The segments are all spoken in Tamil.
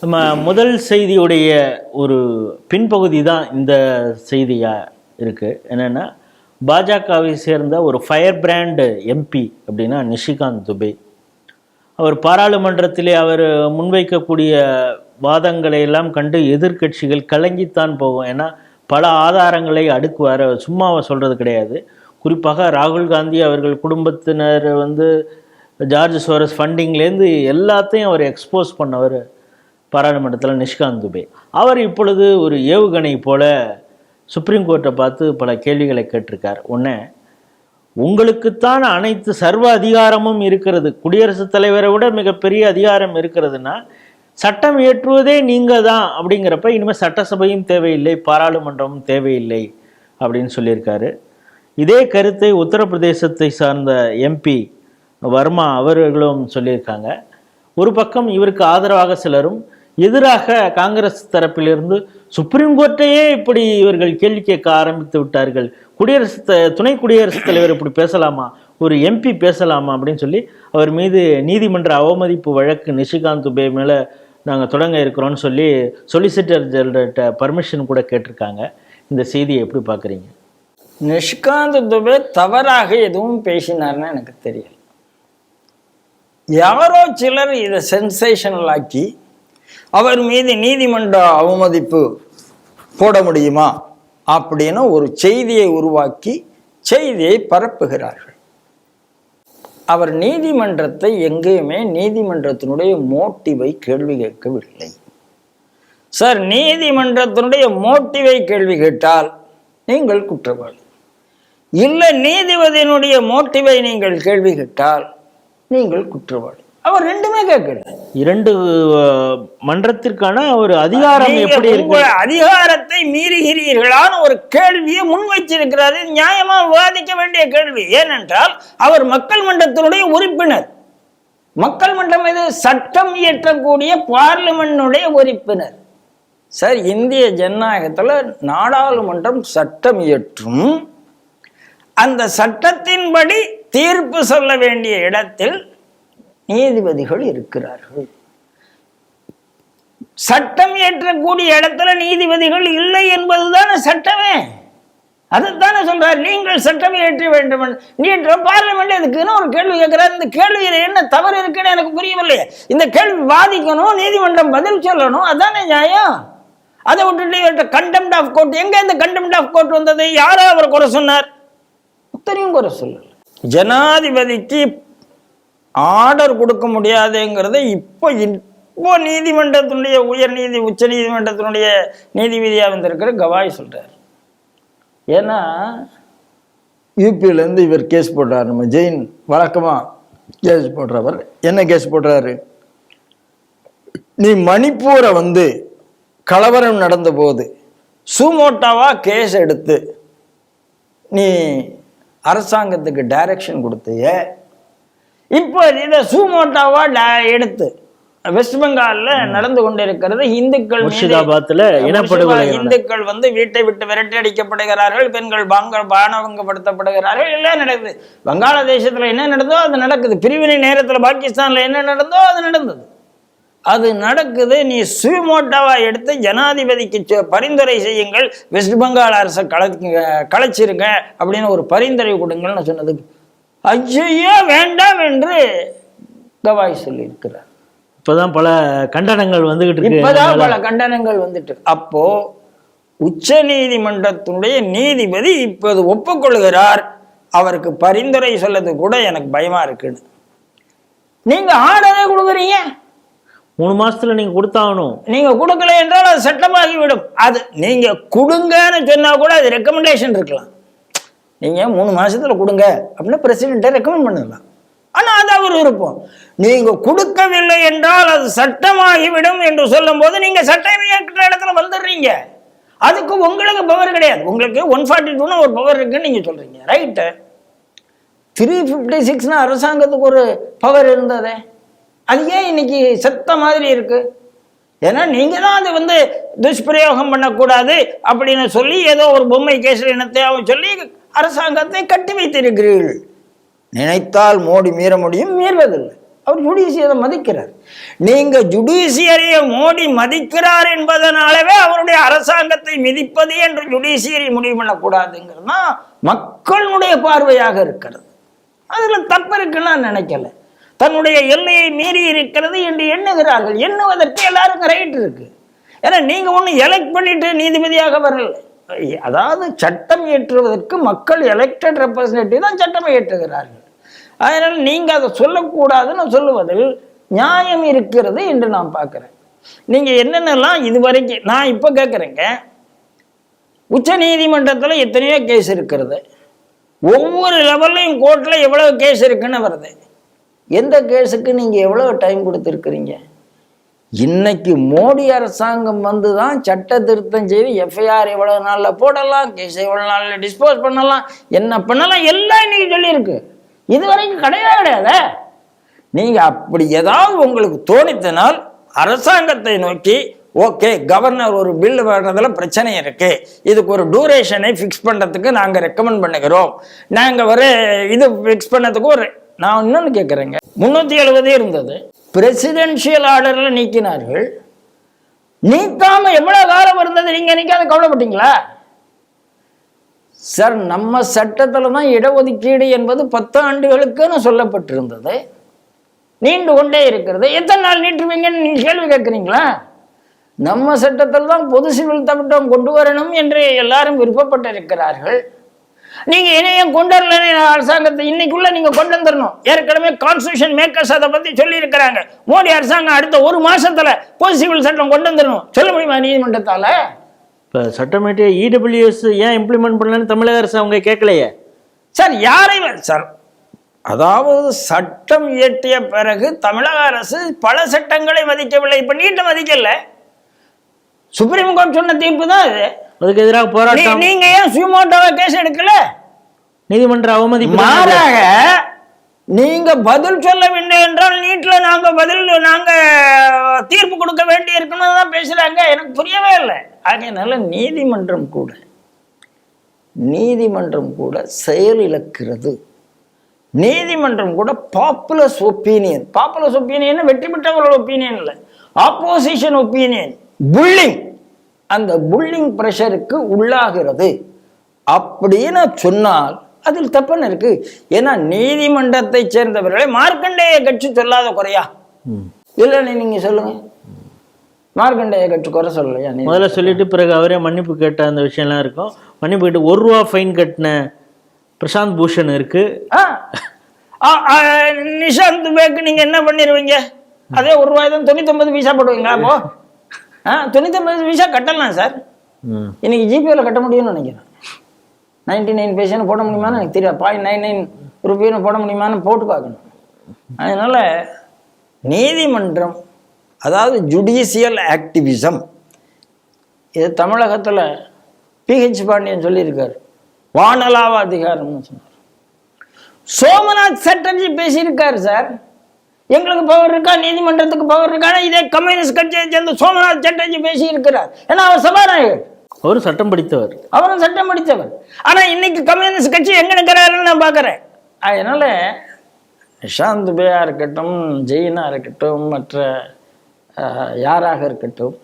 நம்ம முதல் செய்தியுடைய ஒரு பின்பகுதி தான் இந்த செய்தியாக இருக்குது என்னென்னா பாஜகவை சேர்ந்த ஒரு ஃபயர் பிராண்டு எம்பி அப்படின்னா நிஷிகாந்த் துபே. அவர் பாராளுமன்றத்திலே அவர் முன்வைக்கக்கூடிய வாதங்களை எல்லாம் கண்டு எதிர்க்கட்சிகள் கலங்கித்தான் போகும். ஏன்னா பல ஆதாரங்களை அடுக்குவார். சும்மாவை சொல்கிறது கிடையாது. குறிப்பாக ராகுல் காந்தி அவர்கள் குடும்பத்தினர் வந்து ஜார்ஜ் சோரஸ் ஃபண்டிங்லேருந்து எல்லாத்தையும் அவர் எக்ஸ்போஸ் பண்ணவர். பாராளுமன்றத்தில் நிஷ்காந்த் துபே. அவர் இப்பொழுது ஒரு ஏவுகணை போல சுப்ரீம் கோர்ட்டை பார்த்து பல கேள்விகளை கேட்டிருக்கார். ஒன்று உங்களுக்குத்தான் அனைத்து சர்வ அதிகாரமும் இருக்கிறது. குடியரசுத் தலைவரை விட மிகப்பெரிய அதிகாரம் இருக்கிறதுனா சட்டம் இயற்றுவதே நீங்கள் தான் அப்படிங்கிறப்ப இனிமேல் சட்டசபையும் தேவையில்லை பாராளுமன்றமும் தேவையில்லை அப்படின்னு சொல்லியிருக்காரு. இதே கருத்தை உத்தரப்பிரதேசத்தை சார்ந்த எம்பி வர்மா அவர்களும் சொல்லியிருக்காங்க. ஒரு பக்கம் இவருக்கு ஆதரவாக சிலரும் எதிராக காங்கிரஸ் தரப்பிலிருந்து சுப்ரீம் கோர்ட்டையே இப்படி இவர்கள் கேள்வி கேட்க ஆரம்பித்து விட்டார்கள். குடியரசு த துணை குடியரசுத் தலைவர் இப்படி பேசலாமா? ஒரு எம்பி பேசலாமா? அப்படின்னு சொல்லி அவர் மீது நீதிமன்ற அவமதிப்பு வழக்கு நிஷிகாந்த் துபே மேலே நாங்கள் தொடங்க இருக்கிறோம்னு சொல்லி சொலிசிட்டர் ஜெனரல்கிட்ட பர்மிஷன் கூட கேட்டிருக்காங்க. இந்த செய்தியை எப்படி பார்க்குறீங்க? நிஷ்காந்த் துபே தவறாக எதுவும் பேசினார்னு எனக்கு தெரியல. யாரோ சிலர் இதை சென்சேஷனல் ஆக்கி அவர் மீது நீதிமன்ற அவமதிப்பு போட முடியுமா அப்படின்னு ஒரு செய்தியை உருவாக்கி செய்தியை பரப்புகிறார்கள். அவர் நீதிமன்றத்தை எங்கேயுமே நீதிமன்றத்தினுடைய மோட்டிவை கேள்வி கேட்கவில்லை. சார் நீதிமன்றத்தினுடைய மோட்டிவை கேள்வி கேட்டால் நீங்கள் குற்றவாளி. இல்லை நீதிபதியினுடைய மோட்டிவை நீங்கள் கேள்வி கேட்டால் நீங்கள் குற்றவாளி. அவர் ரெண்டுமே கேட்கல. இரண்டு மன்றத்திற்கான ஒரு அதிகாரம் எப்படி இருக்கு அதிகாரத்தை மீறுகிறீர்களான்னு ஒரு கேள்வியை முன் வச்சிருக்கிறாரு. நியாயமா விவாதிக்க வேண்டிய கேள்வி. ஏனென்றால் அவர் மக்கள் மன்றத்தினுடைய உறுப்பினர். மக்கள் மன்றம் இது சட்டம் இயற்றக்கூடிய பார்லிமெண்டுடைய உறுப்பினர். சார் இந்திய ஜனநாயகத்துல நாடாளுமன்றம் சட்டம் இயற்றும். அந்த சட்டத்தின்படி தீர்ப்பு சொல்ல வேண்டிய இடத்தில் நீதிபதிகள் இருக்கிறார்கள். சட்டம் ஏற்றக்கூடிய இடத்துல நீதிபதிகள் இல்லை என்பதுதானே சட்டமே? அதைத்தானே சொல்றார். நீங்கள் சட்டம் இயற்ற வேண்டும் நீன்ற பார்லிமெண்ட் இதுக்குன்னு ஒரு கேள்வி கேட்கிறார். இந்த கேள்வியில் என்ன தவறு இருக்குன்னு எனக்கு புரியவில்லை. இந்த கேள்வி பாதிக்கணும் நீதிமன்றம் பதில் சொல்லணும் அதானே நியாயம்? அதை விட்டுட்டு இவர்கிட்ட கண்டெம்ட் ஆஃப் கோர்ட் எங்க இந்த கண்டெம்ட் ஆஃப் கோர்ட் வந்தது? யாரோ அவர் குறை சொன்னார். உத்தரையும் குறை சொல்லல. ஜனாதிபதிக்கு ஆர்டர் கொடுக்க முடியாதுங்கிறத இப்போ இப்போ நீதிமன்றத்தினுடைய உயர் நீதி உச்ச நீதிமன்றத்தினுடைய நீதிபதியாக வந்திருக்கிற கவாய் சொல்கிறார் ஏன்னா யூபியிலேருந்து இவர் கேஸ் போடுறார். நம்ம ஜெயின் வழக்கமாக கேஸ் போடுறவர். என்ன கேஸ் போடுறாரு? நீ மணிப்பூரை வந்து கலவரம் நடந்த போது கேஸ் எடுத்து நீ அரசாங்கத்துக்கு டைரக்ஷன் கொடுத்தையே இப்போ இதை சுமோட்டாவா டா- எடுத்து வெஸ்ட் பெங்கால்ல நடந்து கொண்டிருக்கிறது இந்துக்கள் முர்ஷிதாபாத்தில் இனப்படுகொலை இந்துக்கள் வந்து வீட்டை விட்டு விரட்டி அடிக்கப்படுகிறார்கள் பெண்கள் பாங்க பானவங்கப்படுத்தப்படுகிறார்கள் எல்லாம் நடக்குது? வங்காளதேசத்துல என்ன நடந்தோ அது நடக்குது. பிரிவினை நேரத்துல பாகிஸ்தான்ல என்ன நடந்தோ அது நடந்தது. அது நடக்குது. நீ சுயமோட்டாவா எடுத்து ஜனாதிபதிக்கு பரிந்துரை செய்யுங்கள். வெஸ்ட் பெங்கால் அரசை கலைச்சுங்க கலைச்சிருங்க அப்படின்னு ஒரு பரிந்துரை கொடுங்கள்னு சொன்னதுக்கு ஐயோ வேண்டாம் என்று கவாய் சொல்லியிருக்கிறார். இப்போதான் பல கண்டனங்கள் வந்துகிட்டு இருக்கு. இப்பதான் பல கண்டனங்கள் வந்துட்டு அப்போ உச்ச நீதிமன்றத்தினுடைய நீதிபதி இப்போது ஒப்புக்கொள்கிறார். அவருக்கு பரிந்துரை சொல்லது கூட எனக்கு பயமா இருக்குன்னு. நீங்க ஆர்டரே கொடுக்குறீங்க. மூணு மாசத்துல நீங்க கொடுத்தாகணும். நீங்க கொடுக்கல என்றால் அது சட்டமாகிவிடும். அது நீங்க கொடுங்கன்னு சொன்னா கூட அது ரெக்கமெண்டேஷன் இருக்கலாம். நீங்கள் மூணு மாதத்தில் கொடுங்க அப்படின்னு பிரசிடெண்ட்டை ரெக்கமெண்ட் பண்ணலாம். ஆனால் அது அவர் விருப்பம். நீங்கள் கொடுக்கவில்லை என்றால் அது சட்டமாகிவிடும் என்று சொல்லும்போது நீங்கள் சட்டம் இயக்கிற இடத்துல வந்துடுறீங்க. அதுக்கு உங்களுக்கு பவர் கிடையாது. உங்களுக்கு ஒன் ஃபார்ட்டி டூன்னு ஒரு பவர் இருக்குன்னு நீங்கள் சொல்கிறீங்க ரைட்டு த்ரீ ஃபிஃப்டி சிக்ஸ்னு அரசாங்கத்துக்கு ஒரு பவர் இருந்ததே. அது ஏன் இன்னைக்கு செத்த மாதிரி இருக்கு? ஏன்னா நீங்கள் தான் அது வந்து துஷ்பிரயோகம் பண்ணக்கூடாது அப்படின்னு சொல்லி ஏதோ ஒரு பொம்மை கேஸில் அவன் சொல்லி அரசாங்கத்தை கட்டி வைத்திருக்கிறீர்கள். நினைத்தால் மோடி மீற முடியும் மீறுவதில்லை அவர் ஜுடிஷியரை மதிக்கிறார். நீங்க ஜுடிஷியரியை மோடி மதிக்கிறார் என்பதனாலவே அவருடைய அரசாங்கத்தை மிதிப்பது என்று ஜுடிஷியரி முடிவு பண்ணக்கூடாதுங்கிறது தான் மக்களுடைய பார்வையாக இருக்கிறது. அதில் தப்பு இருக்குன்னு நான் நினைக்கல. தன்னுடைய எல்லையை மீறி இருக்கிறது என்று எண்ணுகிறார்கள். எண்ணுவதற்கு எல்லாருக்கும் ரைட் இருக்கு. ஏன்னா நீங்க ஒன்றும் எலெக்ட் பண்ணிட்டு நீதிபதியாக வரல. அதாவது சட்டம் இயற்றுவதற்கு மக்கள் எலெக்டட் ரெப்ரசன்டேட்டிவ் தான் சட்டம் இயற்றுகிறார்கள் அதனால் நீங்கள் அதை சொல்லக்கூடாதுன்னு சொல்லுவதில் நியாயம் இருக்கிறது என்று நான் பார்க்குறேன். நீங்கள் என்னென்னலாம் இது வரைக்கும் நான் இப்போ கேட்குறேங்க உச்ச நீதிமன்றத்தில் எத்தனையோ கேஸ் இருக்கிறது. ஒவ்வொரு லெவல்லையும் கோர்ட்டில் எவ்வளோ கேஸ் இருக்குன்னு வருது. எந்த கேஸுக்கு நீங்கள் எவ்வளோ டைம் கொடுத்துருக்குறீங்க? இன்னைக்கு மோடி அரசாங்கம் வந்து தான் சட்ட திருத்தம் செய்து எஃப்ஐஆர் எவ்வளவு நாளில் போடலாம் கேஸ் எவ்வளவு நாளில் டிஸ்போஸ் பண்ணலாம் என்ன பண்ணலாம் எல்லாம் இன்னைக்கு சொல்லியிருக்கு. இது வரைக்கும் கிடையவே கிடையாது. நீங்கள் அப்படி ஏதாவது உங்களுக்கு தோணித்தனால் அரசாங்கத்தை நோக்கி ஓகே கவர்னர் ஒரு பில் வர்றதுல பிரச்சனை இருக்கு. இதுக்கு ஒரு டூரேஷனை ஃபிக்ஸ் பண்ணுறதுக்கு நாங்கள் ரெக்கமெண்ட் பண்ணுகிறோம். நாங்கள் ஒரு இது ஃபிக்ஸ் பண்ணதுக்கு ஒரு நான் இன்னொன்று கேட்குறேங்க முந்நூற்றி எழுபதே இருந்தது. பிரசிடென்ஷியல் ஆர்டரில் நீக்கினார்கள். நீக்காமல் எவ்வளோ காலம் இருந்தது? நீங்க அதை கவலைப்பட்டீங்களா? சார் நம்ம சட்டத்தில் தான் இடஒதுக்கீடு என்பது பத்து ஆண்டுகளுக்குன்னு சொல்லப்பட்டிருந்தது. நீண்டு கொண்டே இருக்கிறது. எத்தனை நாள் நீட்டுவீங்கன்னு நீங்கள் கேள்வி கேட்குறீங்களா? நம்ம சட்டத்தில் தான் பொது சிவில் சட்டம் கொண்டு வரணும் என்று எல்லாரும் விருப்பப்பட்டிருக்கிறார்கள். நீங்க இணையம் கொண்டு வரலன்னு அரசாங்கத்தை இன்னைக்குள்ள நீங்க கொண்டு வந்துடணும் ஏற்கனவே கான்ஸ்டியூஷன் மேக்கர்ஸ் அதை பத்தி சொல்லி இருக்கிறாங்க மோடி அரசாங்கம் அடுத்த ஒரு மாசத்துல பொது சிவில் சட்டம் கொண்டு வந்துடணும் சொல்ல முடியுமா நீதிமன்றத்தால? இப்போ சட்டமேட்டிய இடபிள்யூஎஸ் ஏன் இம்ப்ளிமெண்ட் பண்ணலன்னு தமிழக அரசு அவங்க கேட்கலையே. சார் யாரை வ- சார் அதாவது சட்டம் இயற்றிய பிறகு தமிழக அரசு பல சட்டங்களை மதிக்கவில்லை. இப்ப நீட்டை மதிக்கல. சுப்ரீம் கோர்ட் சொன்ன தீர்ப்பு தான் இது அதுக்கு எதிராக போராட்டம். நீங்க ஏன் சுயமோட்டோவா கேஸ் எடுக்கல? நீதிமன்ற அவமதிப்பு. மாறாக நீங்க பதில் சொல்ல வேண்டும் என்றால் நீட்ல நாங்க பதில் நாங்க தீர்ப்பு கொடுக்க வேண்டி இருக்கணும் தான் பேசுறாங்க. எனக்கு புரியவே இல்லை. அதனால நீதிமன்றம் கூட நீதிமன்றம் கூட செயல் இழக்கிறது. நீதிமன்றம் கூட பாப்புலஸ் ஒப்பீனியன் பாப்புலஸ் ஒப்பீனியன் வெற்றி பெற்றவரோட ஒப்பீனியன் இல்லை. ஆப்போசிஷன் ஒப்பீனியன் புல்லிங் அந்த புல்லிங் ப்ரெஷருக்கு உள்ளாகிறது. அப்படின்னு சொன்னால் அதில் தப்புன்னு இருக்கு. ஏன்னா நீதிமன்றத்தை சேர்ந்தவர்களை மார்க்கண்டேய கட்சி சொல்லாத குறையா. இல்லைன்னு நீங்க சொல்லுங்க. மார்க்கண்டேய கட்சி குறை சொல்லலையா? நீ முதல்ல சொல்லிட்டு பிறகு அவரே மன்னிப்பு கேட்ட அந்த விஷயம்லாம் இருக்கும். மன்னிப்பு கேட்டு ஒரு ரூபா ஃபைன் கட்டின பிரசாந்த் பூஷன் இருக்கு. நிஷாந்த் பேக்கு நீங்க என்ன பண்ணிடுவீங்க அதே ஒரு ரூபாய் தான் தொண்ணூத்தொன்பது பைசா போடுவீங்களா அப்போ? ஆ தொண்ணூத்தொன்பது பைசா கட்டலாம் சார். இன்னைக்கு ஜிபேல கட்ட முடியும்னு நினைக்கிறேன். நைன்டி நைன் பைசான்னு போட முடியுமான்னு எனக்கு தெரியாது. பாயிண்ட் நைன் நைன் ருபீன்னு போட முடியுமான்னு போட்டு பார்க்கணும். அதனால நீதிமன்றம் அதாவது ஜுடிஷியல் ஆக்டிவிசம் இது தமிழகத்தில் பிஹெச் பாண்டியன் சொல்லியிருக்காரு. வானலாவ அதிகாரம்னு சொன்னார். சோமநாத் சட்டர்ஜி பேசியிருக்காரு சார். எங்களுக்கு பவர் இருக்கா? நீதிமன்றத்துக்கு பவர் இருக்கா? இதே கம்யூனிஸ்ட் கட்சியை சேர்ந்த சோமநாத் சட்டர்ஜி பேசி இருக்கிறார் ஏன்னா அவர் சபாநாயகர். அவரும் சட்டம் படித்தவர். அவரும் சட்டம் படித்தவர். ஆனா இன்னைக்கு கம்யூனிஸ்ட் கட்சி எங்க நிற்கிறாருன்னு நான் பார்க்குறேன். அதனால நிஷாந்த் பேயா இருக்கட்டும் ஜெயினா இருக்கட்டும் மற்ற யாராக இருக்கட்டும்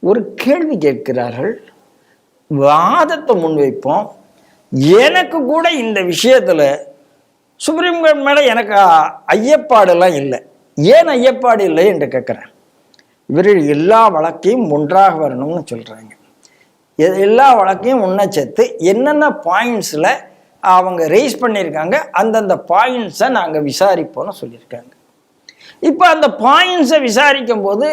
ஒரு கேள்வி கேட்கிறார்கள். வாதத்தை முன்வைப்போம். எனக்கு கூட இந்த விஷயத்துல சுப்ரீம் கோர்ட் மேலே எனக்கு அ- ஐயப்பாடெல்லாம் இல்லை. ஏன் ஐயப்பாடு இல்லை என்று கேட்குறேன். இவர்கள் எல்லா வழக்கையும் ஒன்றாக வரணும்னு சொல்கிறாங்க எல்லா வழக்கையும் ஒன்றை சேர்த்து என்னென்ன பாயிண்ட்ஸில் அவங்க ரைஸ் பண்ணியிருக்காங்க அந்தந்த பாயிண்ட்ஸை நாங்கள் விசாரிப்போம்னு சொல்லியிருக்காங்க. இப்போ அந்த பாயிண்ட்ஸை விசாரிக்கும் போது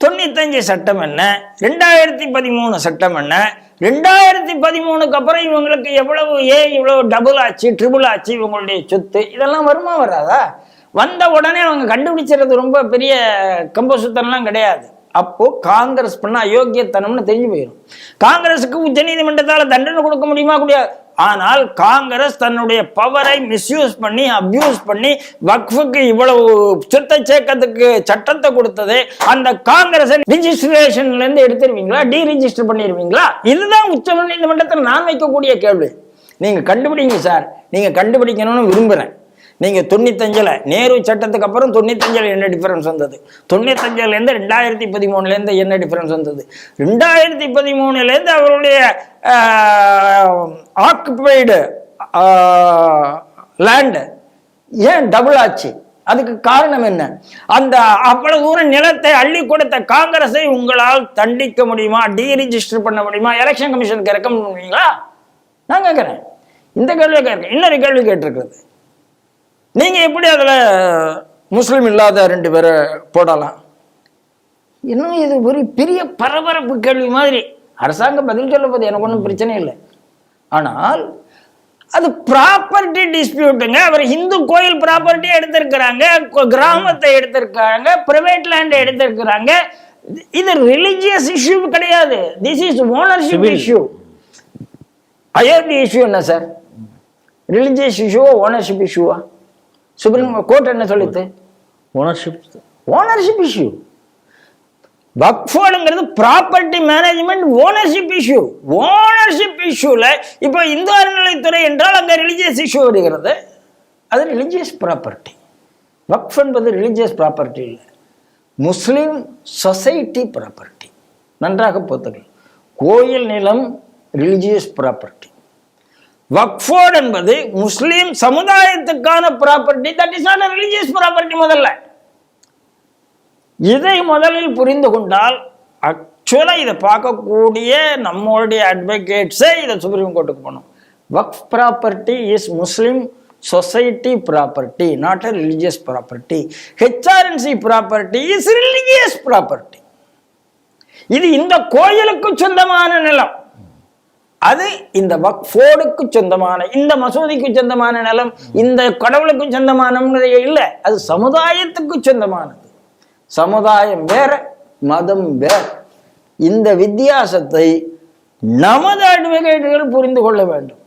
தொண்ணூத்தஞ்சு சட்டம் என்ன? ரெண்டாயிரத்தி பதிமூணு சட்டம் என்ன? ரெண்டாயிரத்தி பதிமூணுக்கு அப்புறம் இவங்களுக்கு எவ்வளவு ஏ இவ்வளவு டபுள் ஆச்சு ட்ரிபிள் ஆச்சு இவங்களுடைய சொத்து? இதெல்லாம் வருமா வராதா? வந்த உடனே அவங்க கண்டுபிடிச்சிறது ரொம்ப பெரிய கம்ப சுத்தம்லாம் கிடையாது. அப்போ காங்கிரஸ் பண்ண அயோக்கியத்தனம்னு தெரிஞ்சு போயிடும் காங்கிரஸுக்கு உச்சநீதிமன்றத்தால் தண்டனை கொடுக்க முடியுமா? முடியாது ஆனால் காங்கிரஸ் தன்னுடைய பவரை மிஸ்யூஸ் பண்ணி அப்யூஸ் பண்ணி வக்ஃபுக்கு இவ்வளவு சொத்தை சேர்க்கறதுக்கு சட்டத்தை கொடுத்தது அந்த காங்கிரஸ் ரிஜிஸ்ட்ரேஷன்ல இருந்து எடுத்துருவீங்களா? டீ ரிஜிஸ்டர் பண்ணிடுவீங்களா இதுதான் உச்ச நீதிமன்றத்தில் நான் வைக்கக்கூடிய கேள்வி. நீங்க கண்டுபிடிங்க சார். நீங்க கண்டுபிடிக்கணும்னு விரும்புறேன். நீங்க தொண்ணூத்தஞ்சில் நேரு சட்டத்துக்கு அப்புறம் தொண்ணூத்தஞ்சில் என்ன டிஃபரன்ஸ் வந்தது? தொண்ணூத்தஞ்சிலேருந்து ரெண்டாயிரத்தி பதிமூணுலேருந்து என்ன டிஃபரன்ஸ் வந்தது? ரெண்டாயிரத்தி பதிமூணுலேருந்து அவருடைய ஆக்குபைடு லேண்டு ஏன் டபுள் ஆச்சு? அதுக்கு காரணம் என்ன? அந்த அவ்வளவு தூரம் நிலத்தை அள்ளி கொடுத்த காங்கிரஸை உங்களால் தண்டிக்க முடியுமா? டீரிஜிஸ்டர் பண்ண முடியுமா? எலெக்ஷன் கமிஷனுக்கு ரெக்கமெண்ட் பண்ணுவீங்களா நான் கேட்குறேன். இந்த கேள்வி கேட்குறேன் இன்னொரு கேள்வி கேட்டிருக்கிறது. நீங்க எப்படி அதுல முஸ்லீம் இல்லாத ரெண்டு பேரை போடலாம்? இன்னும் இது ஒரு பெரிய பரபரப்பு கேள்வி மாதிரி? அரசாங்கம் பதில் சொல்ல போது எனக்கு ஒன்றும் பிரச்சனை இல்லை. ஆனால் அது ப்ராப்பர்ட்டி டிஸ்பியூட்டுங்க அவர் இந்து கோயில் ப்ராப்பர்ட்டி எடுத்திருக்கிறாங்க கிராமத்தை எடுத்திருக்காங்க பிரைவேட் லேண்ட் எடுத்திருக்கிறாங்க. இது- ரிலிஜியஸ் இஷ்யூ கிடையாது. This is ownership. Issue Ayodhya issue என்ன சார் ரிலிஜியஸ் இஷ்யூவா ஓனர்ஷிப் இஷ்யூவா சுப்ரீம் கோர்ட் என்ன சொல்லுது ownership ownership issue வக்ஃபோர்டுங்கிறது property management ownership issue ownership இஷ்யூல இப்போ இந்து அறநிலைத்துறை என்றால் அங்கே ரிலிஜியஸ் இஷ்யூ வருகிறது. அது ரிலிஜியஸ் ப்ராப்பர்ட்டி வக்ஃப் என்பது ரிலிஜியஸ் ப்ராப்பர்ட்டி இல்லை. முஸ்லீம் சொசைட்டி ப்ராப்பர்ட்டி நன்றாக பொறுத்துக்கள் கோயில் நிலம் ரிலிஜியஸ் ப்ராப்பர்ட்டி வக்ஃபோர்ட் என்பது Muslim சமுதாயத்துக்கான property that is an religious property முதல்ல. இதை முதலில் புரிந்து கொண்டால் ஆக்சுவலாக இதை பார்க்கக்கூடிய நம்மளுடைய அட்வொகேட்ஸே இதை சுப்ரீம் கோர்ட்டுக்கு போகணும். Waqf property is Muslim society property not a religious property HRNC property is religious property இது இந்த கோயிலுக்கு சொந்தமான நிலம். அது இந்த வக்ஃபோர்டுக்கு சொந்தமான இந்த மசூதிக்கு சொந்தமான நிலம் இந்த கடவுளுக்கு சொந்தமான இல்லை. அது சமுதாயத்துக்கு சொந்தமானது. சமுதாயம் வேற மதம் வேற. இந்த வித்தியாசத்தை நமது அட்வொகேட்டுகள் புரிந்து கொள்ள வேண்டும்.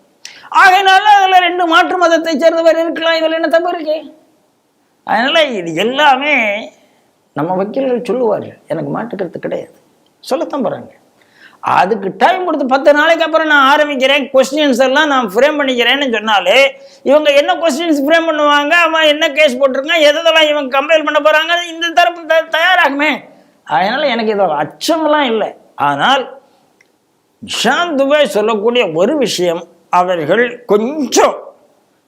ஆகையினால அதில் ரெண்டு மாற்று மதத்தை சேர்ந்தவர் இருக்கலாம். இதில் என்ன தப்பு இருக்கு? அதனால இது எல்லாமே நம்ம வக்கீல்கள் சொல்லுவார்கள். எனக்கு மாற்றுக்கிறது கிடையாது. சொல்லத்தான் போகிறாங்க அதுக்கு டைம் கொடுத்து பத்து நாளைக்கு அப்புறம் நான் ஆரம்பிக்கிறேன். கொஸ்டின்ஸ் எல்லாம் நான் ஃப்ரேம் பண்ணிக்கிறேன்னு சொன்னாலே இவங்க என்ன கொஸ்டின்ஸ் ஃப்ரேம் பண்ணுவாங்க? அவன் என்ன கேஸ் போட்டிருக்கான்? எதெல்லாம் இவங்க கம்ப்ளைண்ட் பண்ண போகிறாங்க இந்த தரப்பு த- தயாராகுமே. அதனால் எனக்கு இதோட அச்சமெல்லாம் இல்லை. ஆனால் நிஷாந்த் துபே சொல்லக்கூடிய ஒரு விஷயம் அவர்கள் கொஞ்சம்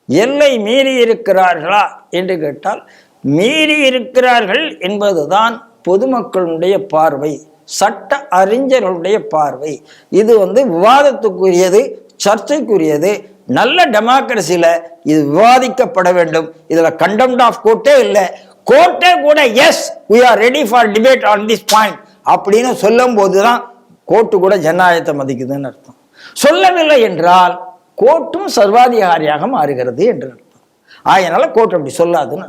எல்லை மீறி இருக்கிறார்களா என்று கேட்டால் மீறி இருக்கிறார்கள் என்பதுதான் பொதுமக்களுடைய பார்வை. சட்ட அறிஞர்களுடைய பார்வை. இது வந்து விவாதத்துக்குரியது சர்ச்சைக்குரியது. நல்ல டெமோக்ரஸியில் இது விவாதிக்கப்பட வேண்டும். இதில் கண்டம்ட் ஆஃப் கோர்ட்டே இல்லை. கோர்ட்டே கூட yes we are ready for debate on this point அப்படின்னு சொல்லும் போது தான் கோர்ட்டு கூட ஜனநாயகத்தை மதிக்குதுன்னு அர்த்தம். சொல்லவில்லை என்றால் கோர்ட்டும் சர்வாதிகாரியாக மாறுகிறது என்று அர்த்தம். ஆயினால கோர்ட் அப்படி சொல்லாதுன்னு